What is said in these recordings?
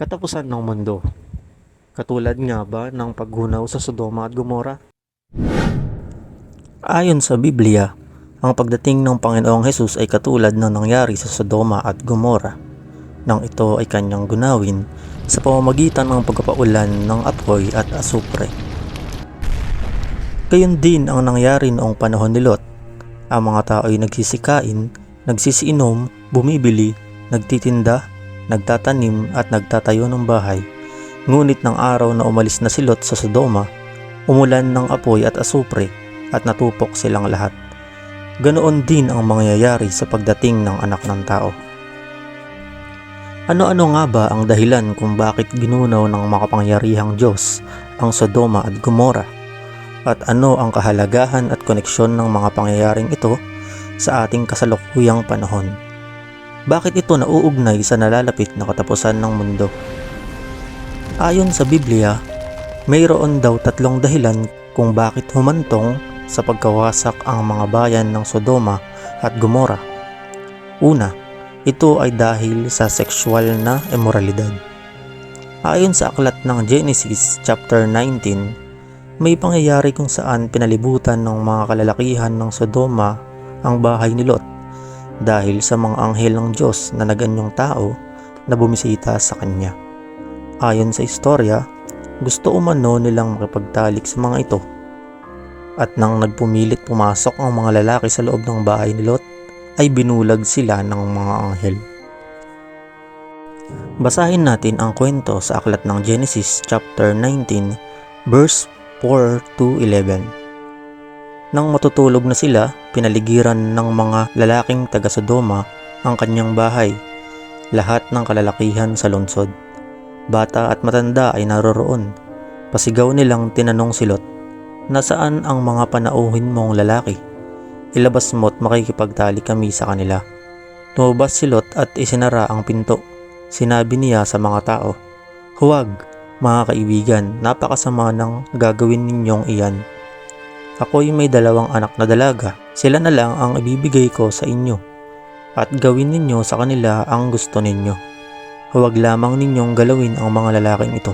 Katapusan ng mundo. Katulad nga ba ng paggunaw sa Sodoma at Gomora? Ayon sa Biblia, ang pagdating ng Panginoong Hesus ay katulad ng nangyari sa Sodoma at Gomora nang ito ay kanyang gunawin sa pamamagitan ng pagkapaulan ng apoy at asupre. Gayon din ang nangyari noong panahon ni Lot. Ang mga tao ay nagsisikain, nagsisiinom, bumibili, nagtitinda, nagtatanim at nagtatayo ng bahay. Ngunit ng araw na umalis na si Lot sa Sodoma, umulan ng apoy at asupre at natupok silang lahat. Ganoon din ang mangyayari sa pagdating ng anak ng tao. Ano-ano nga ba ang dahilan kung bakit ginunaw ng makapangyarihang Diyos ang Sodoma at Gomora? At ano ang kahalagahan at koneksyon ng mga pangyayaring ito sa ating kasalukuyang panahon? Bakit ito nauugnay sa nalalapit na katapusan ng mundo? Ayon sa Biblia, mayroon daw tatlong dahilan kung bakit humantong sa pagkawasak ang mga bayan ng Sodoma at Gomora. Una, ito ay dahil sa sexual na emoralidad. Ayon sa aklat ng Genesis chapter 19, may pangyayari kung saan pinalibutan ng mga kalalakihan ng Sodoma ang bahay ni Lot dahil sa mga anghel ng Diyos na naganyong tao na bumisita sa kanya. Ayon sa istorya, gusto umano nilang makipagtalik sa mga ito. At nang nagpumilit pumasok ang mga lalaki sa loob ng bahay ni Lot, ay binulag sila ng mga anghel. Basahin natin ang kwento sa aklat ng Genesis chapter 19 verse 4 to 11. Nang matutulog na sila, pinaligiran ng mga lalaking taga Sodoma ang kanyang bahay, lahat ng kalalakihan sa lungsod. Bata at matanda ay naroroon. Pasigaw nilang tinanong si Lot, Nasaan ang mga panauhin mong lalaki? Ilabas mo't makikipagtali kami sa kanila. Lumabas si Lot at isinara ang pinto. Sinabi niya sa mga tao, Huwag, mga kaibigan, napakasama ng gagawin ninyong iyan. Ako'y may dalawang anak na dalaga. Sila na lang ang ibibigay ko sa inyo. At gawin ninyo sa kanila ang gusto ninyo. Huwag lamang ninyong galawin ang mga lalaking ito.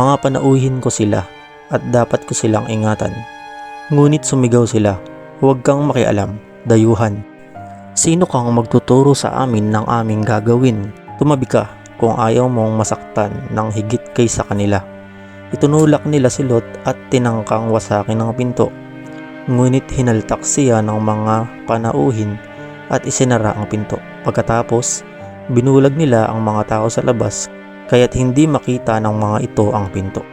Mga panauhin ko sila at dapat ko silang ingatan. Ngunit sumigaw sila, huwag kang makialam, dayuhan. Sino kang magtuturo sa amin ng aming gagawin? Tumabi ka kung ayaw mong masaktan ng higit kaysa kanila. Itunulak nila si Lot at tinangkang wasakin ng pinto. Ngunit hinaltak siya ng mga panauhin at isinara ang pinto. Pagkatapos, binulag nila ang mga tao sa labas kaya't hindi makita ng mga ito ang pinto.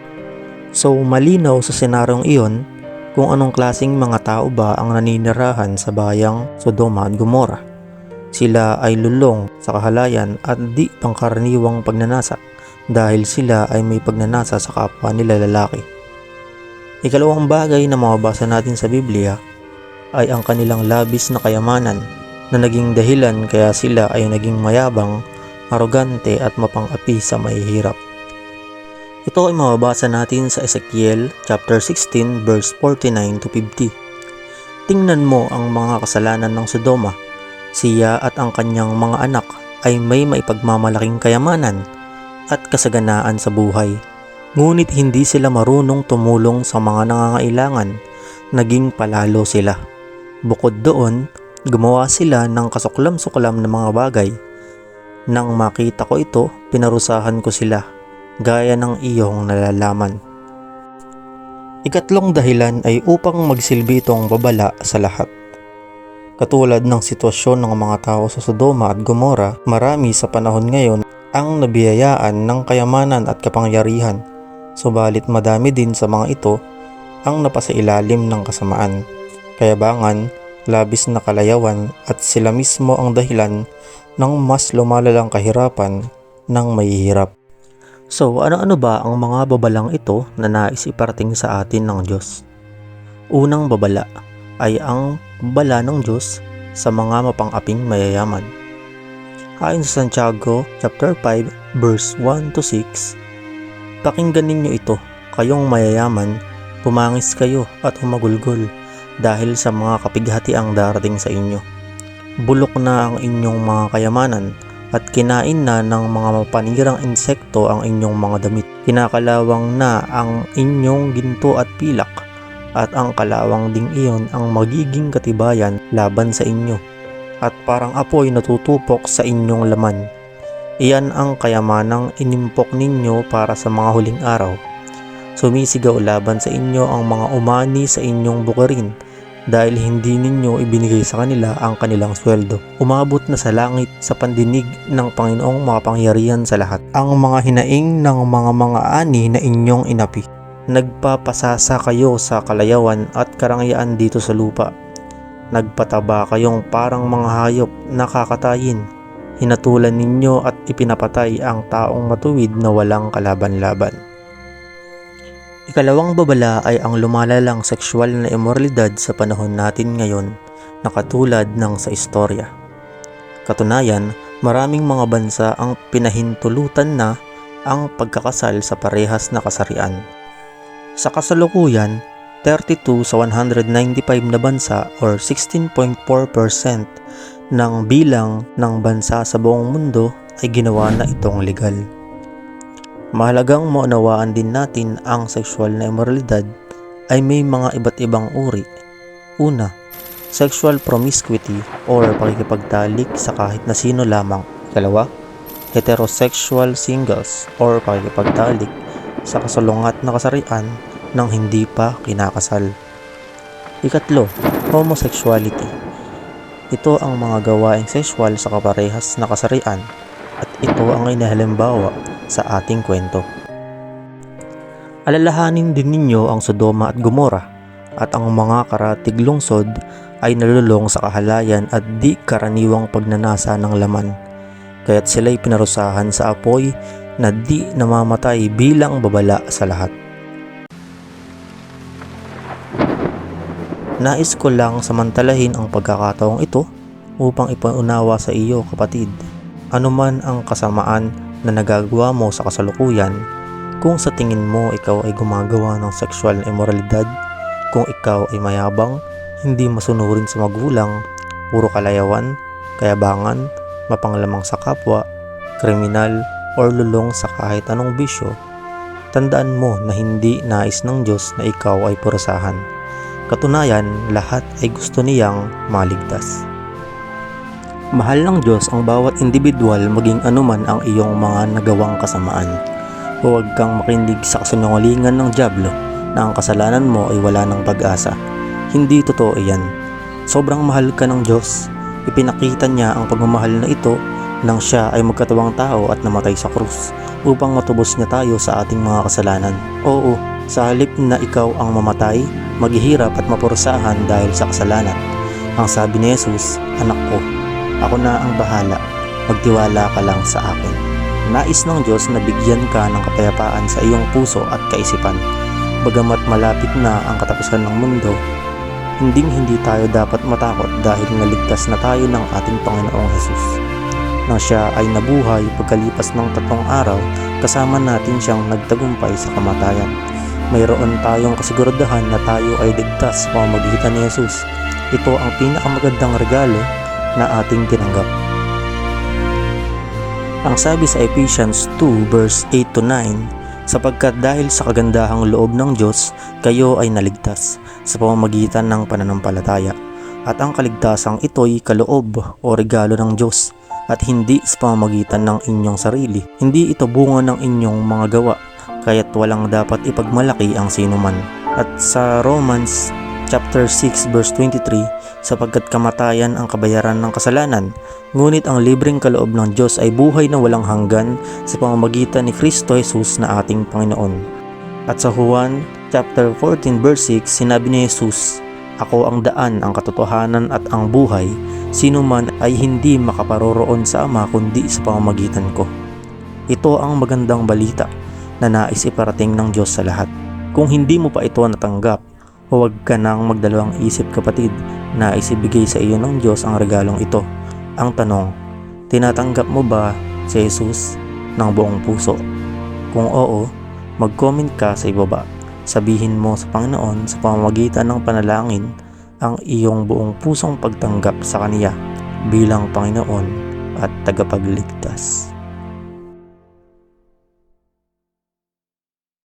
So malinaw sa senaryong iyon kung anong klasing mga tao ba ang naninirahan sa bayang Sodoma at Gomora. Sila ay lulong sa kahalayan at di pangkaraniwang pagnanasa dahil sila ay may pagnanasa sa kapwa nila lalaki. Ikalawang bagay na mababasa natin sa Biblia ay ang kanilang labis na kayamanan na naging dahilan kaya sila ay naging mayabang, arogante at mapangapi sa mahihirap. Ito ay mababasa natin sa Ezekiel chapter 16 verse 49 to 50. Tingnan mo ang mga kasalanan ng Sodoma. Siya at ang kanyang mga anak ay may maipagmamalaking kayamanan at kasaganaan sa buhay. Ngunit hindi sila marunong tumulong sa mga nangangailangan, naging palalo sila. Bukod doon, gumawa sila ng kasuklam-suklam na mga bagay. Nang makita ko ito, pinarusahan ko sila gaya ng iyong nalalaman. Ikatlong dahilan ay upang magsilbi itong babala sa lahat. Katulad ng sitwasyon ng mga tao sa Sodoma at Gomora, marami sa panahon ngayon ang nabiyayaan ng kayamanan at kapangyarihan, subalit madami din sa mga ito ang napasailalim ng kasamaan, kayabangan, labis na kalayawan at sila mismo ang dahilan ng mas lumalalang kahirapan ng mahihirap. So, ano-ano ba ang mga babalang ito na nais iparating sa atin ng Diyos? Unang babala ay ang babala ng Diyos sa mga mapang-aping mayayaman. Ayon sa Santiago chapter 5 verse 1 to 6, Pakinggan ninyo ito, kayong mayayaman, pumangis kayo at humagulgol dahil sa mga kapighati ang darating sa inyo. Bulok na ang inyong mga kayamanan at kinain na ng mga mapanirang insekto ang inyong mga damit. Kinakalawang na ang inyong ginto at pilak at ang kalawang ding iyon ang magiging katibayan laban sa inyo at parang apoy natutupok sa inyong laman. Iyan ang kayamanang inimpok ninyo para sa mga huling araw. Sumisigaw laban sa inyo ang mga umani sa inyong bukirin dahil hindi ninyo ibinigay sa kanila ang kanilang sweldo. Umabot na sa langit sa pandinig ng Panginoong makapangyarihan sa lahat ang mga hinaing ng mga mga ani na inyong inapi. Nagpapasasa kayo sa kalayawan at karangyaan dito sa lupa. Nagpataba kayong parang mga hayop na kakatayin. Hinatulan ninyo at ipinapatay ang taong matuwid na walang kalaban-laban. Ikalawang babala ay ang lumalalang sexual na immoralidad sa panahon natin ngayon na katulad ng sa istorya. Katunayan, maraming mga bansa ang pinahintulutan na ang pagkakasal sa parehas na kasarian. Sa kasalukuyan, 32 sa 195 na bansa or 16.4% ng bilang ng bansa sa buong mundo ay ginawa na itong legal. Mahalagang maunawaan din natin ang sexual na immoralidad ay may mga iba't ibang uri. Una, sexual promiscuity or pakikipagtalik sa kahit na sino lamang. Ikalawa, heterosexual singles or pakikipagtalik sa kasalungat na kasarian ng hindi pa kinakasal. Ikatlo, homosexuality. Ito ang mga gawaing sexual sa kaparehas na kasarian at ito ang inahalimbawa sa ating kwento. Alalahanin din ninyo ang Sodoma at Gomora at ang mga karatig lungsod ay nalulong sa kahalayan at di karaniwang pagnanasa ng laman. Kaya't sila'y pinarusahan sa apoy na di namamatay bilang babala sa lahat. Nais ko lang samantalahin ang pagkakataong ito upang ipaunawa sa iyo kapatid. Anuman ang kasamaan na nagagawa mo sa kasalukuyan, kung sa tingin mo ikaw ay gumagawa ng sexual na immoralidad, kung ikaw ay mayabang, hindi masunurin sa magulang, puro kalayawan, kayabangan, mapanglamang sa kapwa, kriminal, or lulong sa kahit anong bisyo, tandaan mo na hindi nais ng Diyos na ikaw ay purusahan. Katunayan, lahat ay gusto niyang maligtas. Mahal ng Diyos ang bawat individual maging anuman ang iyong mga nagawang kasamaan. Huwag kang makinig sa kasinungalingan ng Diablo na ang kasalanan mo ay wala ng pag-asa. Hindi totoo iyan. Sobrang mahal ka ng Diyos. Ipinakita niya ang pagmamahal na ito nang siya ay magkatawang tao at namatay sa krus upang matubos niya tayo sa ating mga kasalanan. Oo, sa halip na ikaw ang mamatay, maghihirap at mapurusahan dahil sa kasalanan. Ang sabi ni Jesus, anak ko, ako na ang bahala. Magtiwala ka lang sa akin. Nais ng Diyos na bigyan ka ng kapayapaan sa iyong puso at kaisipan. Bagamat malapit na ang katapusan ng mundo, hinding hindi tayo dapat matakot dahil naligtas na tayo ng ating Panginoong Hesus. Nang siya ay nabuhay pagkalipas ng tatlong araw, kasama natin siyang nagtagumpay sa kamatayan. Mayroon tayong kasiguradahan na tayo ay ligtas sa pamamagitan ni Jesus. Ito ang pinakamagandang regalo na ating tinanggap. Ang sabi sa Ephesians 2 verse 8 to 9, sapagkat dahil sa kagandahang loob ng Diyos, kayo ay naligtas sa pamamagitan ng pananampalataya. At ang kaligtasang ito'y kaloob o regalo ng Diyos at hindi sa pamamagitan ng inyong sarili. Hindi ito bunga ng inyong mga gawa, kaya't walang dapat ipagmalaki ang sinuman. At sa Romans chapter 6 verse 23, sapagkat kamatayan ang kabayaran ng kasalanan, ngunit ang libreng kaloob ng Diyos ay buhay na walang hanggan sa pamamagitan ni Kristo Jesus na ating Panginoon. At sa Juan chapter 14 verse 6, sinabi ni Jesus, Ako ang daan, ang katotohanan at ang buhay, sino man ay hindi makaparoroon sa Ama kundi sa pamamagitan ko. Ito ang magandang balita na nais iparating ng Diyos sa lahat. Kung hindi mo pa ito natanggap, huwag ka nang magdalawang isip kapatid na isibigay sa iyo ng Diyos ang regalong ito. Ang tanong, tinatanggap mo ba si Jesus ng buong puso? Kung oo, mag-comment ka sa ibaba. Sabihin mo sa Panginoon sa pamamagitan ng panalangin ang iyong buong pusong pagtanggap sa Kaniya bilang Panginoon at tagapagligtas.